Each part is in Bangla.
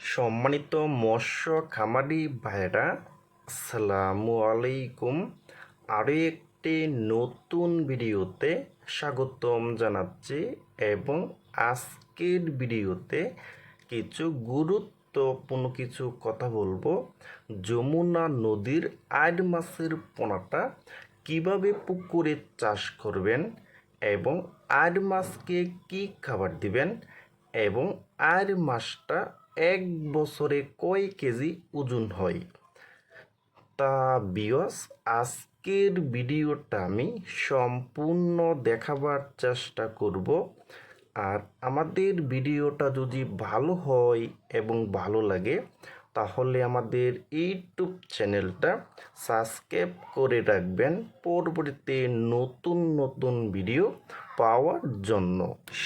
সম্মানিত মৎস্য খামারি ভাইরা আসসালামু আলাইকুম। আরও একটি নতুন ভিডিওতে স্বাগতম জানাচ্ছি এবং আজকের ভিডিওতে কিছু গুরুত্বপূর্ণ কিছু কথা বলব। যমুনা নদীর আট মাসের পোনাটা কীভাবে পুকুরে চাষ করবেন এবং আট মাসকে কি খাবার দিবেন এবং আর মাসটা এক বছরে কয় কেজি ওজন হয়? তা বিয়স আজকের ভিডিওটা আমি সম্পূর্ণ দেখাবার চেষ্টা করব। আর আমাদের ভিডিওটা যদি ভালো হয় এবং ভালো লাগে তাহলে আমাদের ইউটিউব চ্যানেলটা সাবস্ক্রাইব করে রাখবেন। পরবর্তীতে নতুন নতুন ভিডিও পাওয়ার জন্য।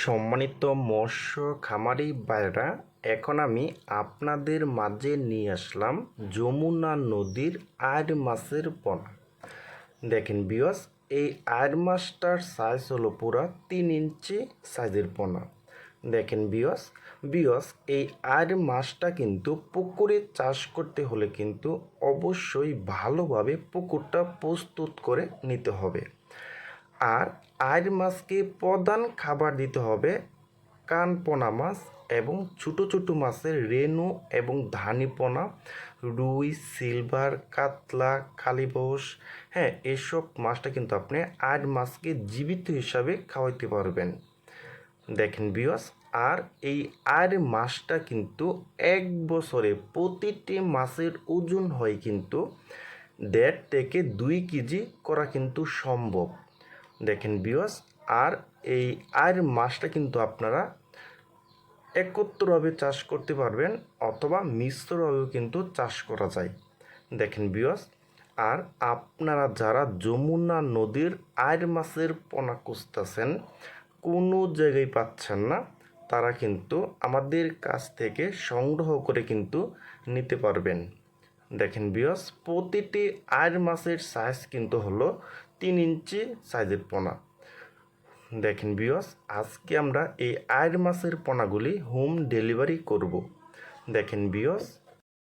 সম্মানিত মৎস্য খামারি বাইরা এখন আমি আপনাদের মাঝে নিয়ে আসলাম যমুনা নদীর আর মাসের পোনা। দেখেন বিয়স এই আর মাসটার সাইজ হলো পুরা তিন ইঞ্চি সাইজের পোনা। দেখেন বিয়স বিয়স, এই আর মাসটা কিন্তু পুকুরে চাষ করতে হলে কিন্তু অবশ্যই ভালোভাবে পুকুরটা প্রস্তুত করে নিতে হবে। আর আর মাছকে প্রধান খাবার দিতে হবে কানপোনা মাছ এবং ছোটো ছোটো মাছের রেনু এবং ধানিপোনা, রুই, সিলভার, কাতলা কালিবোস হ্যাঁ এসব মাছটা কিন্তু আপনি আর মাছকে জীবিত হিসাবে খাওয়াইতে পারবেন। দেখেন বিয়স আর এই আর মাসটা কিন্তু এক বছরে প্রতিটি মাছের ওজন হয় কিন্তু দেড় থেকে দুই কেজি করা কিন্তু সম্ভব। দেখেন বিয়স আর এই আর মাসটা কিন্তু আপনারা একত্রভাবে চাষ করতে পারবেন অথবা মিশ্রভাবেও কিন্তু চাষ করা যায়। দেখেন বিয়স আর আপনারা যারা যমুনা নদীর আয়ের মাছের পোনা খুঁজতেছেন কোনো জায়গায় পাচ্ছেন না, তারা কিন্তু আমাদের কাছ থেকে সংগ্রহ করে কিন্তু নিতে পারবেন। দেখেন বিয়স প্রতিটি আয়ের মাছের সাইজ কিন্তু হলো তিন ইঞ্চি সাইজের পোনা। দেখেন বিয়স আজকে আমরা এই আয়ের মাছের পোনাগুলি হোম ডেলিভারি করব। দেখেন বিয়স